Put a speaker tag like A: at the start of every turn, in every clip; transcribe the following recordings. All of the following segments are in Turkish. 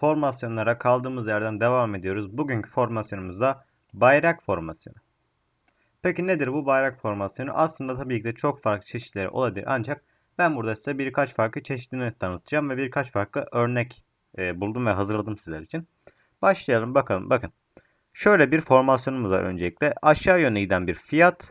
A: Formasyonlara kaldığımız yerden devam ediyoruz. Bugünkü formasyonumuzda bayrak formasyonu. Peki nedir bu bayrak formasyonu? Aslında tabii ki de çok farklı çeşitleri olabilir. Ancak ben burada size birkaç farklı çeşidini tanıtacağım ve birkaç farklı örnek e, buldum ve hazırladım sizler için. Başlayalım bakalım. Bakın. Şöyle bir formasyonumuz var öncelikle. Aşağı yöne giden bir fiyat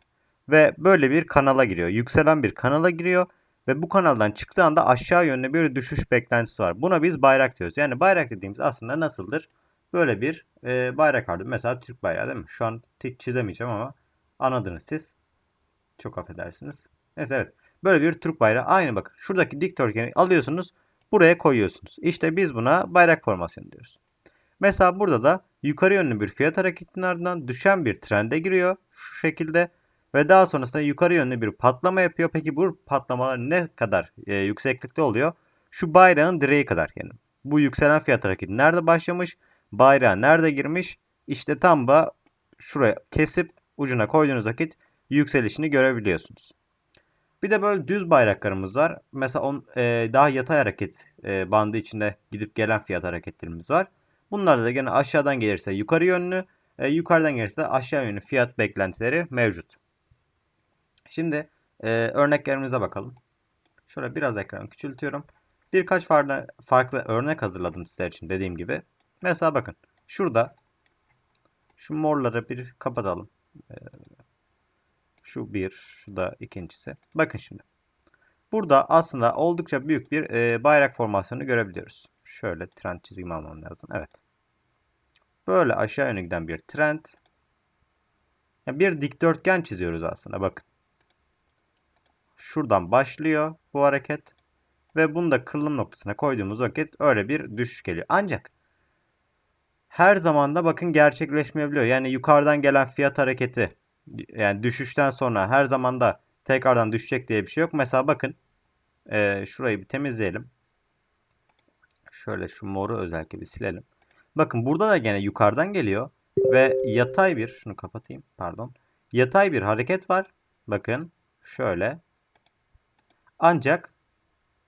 A: ve böyle bir kanala giriyor. Yükselen bir kanala giriyor ve bu kanaldan çıktığı anda aşağı yönlü bir düşüş beklentisi var. Buna biz bayrak diyoruz. Yani bayrak dediğimiz aslında nasıldır? Böyle bir e, bayrak vardır. Mesela Türk bayrağı değil mi? Şu an tek çizemeyeceğim ama anladınız siz. Çok affedersiniz. Neyse evet. Böyle bir Türk bayrağı. Aynı bakın. Şuradaki dikdörtgeni alıyorsunuz. Buraya koyuyorsunuz. İşte biz buna bayrak formasyonu diyoruz. Mesela burada da yukarı yönlü bir fiyat hareketinin ardından düşen bir trende giriyor. Şu şekilde. Ve daha sonrasında yukarı yönlü bir patlama yapıyor. Peki bu patlamalar ne kadar e, yükseklikte oluyor? Şu bayrağın direği kadar yani. Bu yükselen fiyat hareketi nerede başlamış? Bayrağa nerede girmiş? İşte tam da şuraya kesip ucuna koyduğunuz vakit yükselişini görebiliyorsunuz. Bir de böyle düz bayraklarımız var. Mesela on, e, daha yatay hareket e, bandı içinde gidip gelen fiyat hareketlerimiz var. Bunlarda da gene aşağıdan gelirse yukarı yönlü, e, yukarıdan gelirse de aşağı yönlü fiyat beklentileri mevcut. Şimdi e, örneklerimize bakalım. Şöyle biraz ekranı küçültüyorum. Birkaç farklı, farklı örnek hazırladım sizler için dediğim gibi. Mesela bakın şurada şu morları bir kapatalım. Şu bir, şu da ikincisi. Bakın şimdi. Burada aslında oldukça büyük bir bayrak formasyonu görebiliyoruz. Şöyle trend çizgimi almam lazım. Evet. Böyle aşağı yöne giden bir trend. Bir dikdörtgen çiziyoruz aslında bakın. Şuradan başlıyor bu hareket. Ve bunu da kırılım noktasına koyduğumuz vakit öyle bir düşüş geliyor. Ancak her zaman da bakın gerçekleşmeyebiliyor. Yani yukarıdan gelen fiyat hareketi yani düşüşten sonra her zaman da tekrardan düşecek diye bir şey yok. Mesela bakın e, şurayı bir temizleyelim. Şöyle şu moru özellikle bir silelim. Bakın burada da gene yukarıdan geliyor ve yatay bir şunu kapatayım pardon. Yatay bir hareket var. Bakın şöyle. Ancak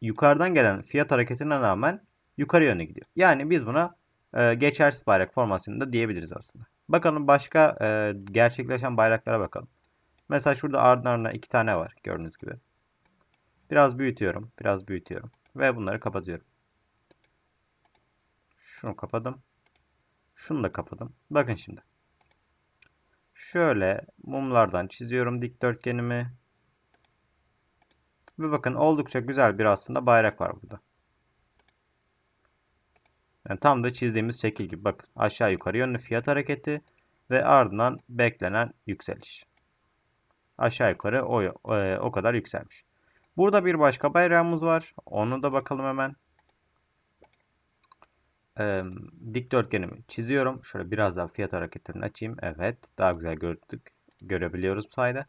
A: yukarıdan gelen fiyat hareketine rağmen yukarı yöne gidiyor. Yani biz buna e, geçersiz bayrak formasyonunda diyebiliriz aslında. Bakalım başka e, gerçekleşen bayraklara bakalım. Mesela şurada ardın ardına iki tane var gördüğünüz gibi. Biraz büyütüyorum, biraz büyütüyorum ve bunları kapatıyorum. Şunu kapadım. Şunu da kapadım. Bakın şimdi. Şöyle mumlardan çiziyorum dikdörtgenimi. Ve bakın oldukça güzel bir aslında bayrak var burada. Yani tam da çizdiğimiz şekil gibi. Bakın aşağı yukarı yönlü fiyat hareketi ve ardından beklenen yükseliş. Aşağı yukarı o, o, o kadar yükselmiş. Burada bir başka bayrağımız var. Onu da bakalım hemen. Ee, dikdörtgenimi çiziyorum. Şöyle biraz daha fiyat hareketlerini açayım. Evet. Daha güzel gördük. Görebiliyoruz bu sayede.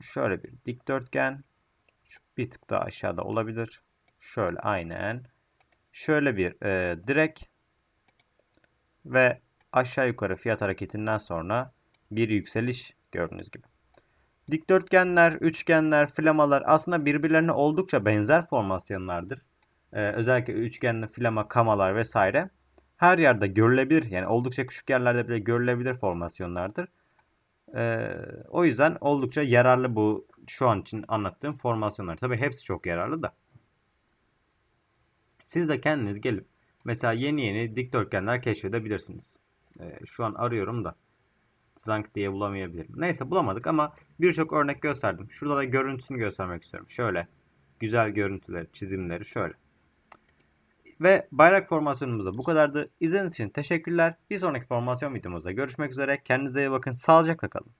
A: Şöyle bir dikdörtgen. Şu bir tık daha aşağıda olabilir. Şöyle aynen. Şöyle bir e, direk. Ve aşağı yukarı fiyat hareketinden sonra bir yükseliş gördüğünüz gibi. Dikdörtgenler, üçgenler, flamalar aslında birbirlerine oldukça benzer formasyonlardır. Ee, özellikle üçgenli flama, kamalar vesaire. Her yerde görülebilir yani oldukça küçük yerlerde bile görülebilir formasyonlardır. Ee, o yüzden oldukça yararlı bu şu an için anlattığım formasyonlar. Tabi hepsi çok yararlı da. Siz de kendiniz gelip mesela yeni yeni dikdörtgenler keşfedebilirsiniz. Ee, şu an arıyorum da zank diye bulamayabilirim. Neyse bulamadık ama birçok örnek gösterdim. Şurada da görüntüsünü göstermek istiyorum. Şöyle güzel görüntüleri, çizimleri şöyle. Ve bayrak formasyonumuz da bu kadardı. İzlediğiniz için teşekkürler. Bir sonraki formasyon videomuzda görüşmek üzere. Kendinize iyi bakın. Sağlıcakla kalın.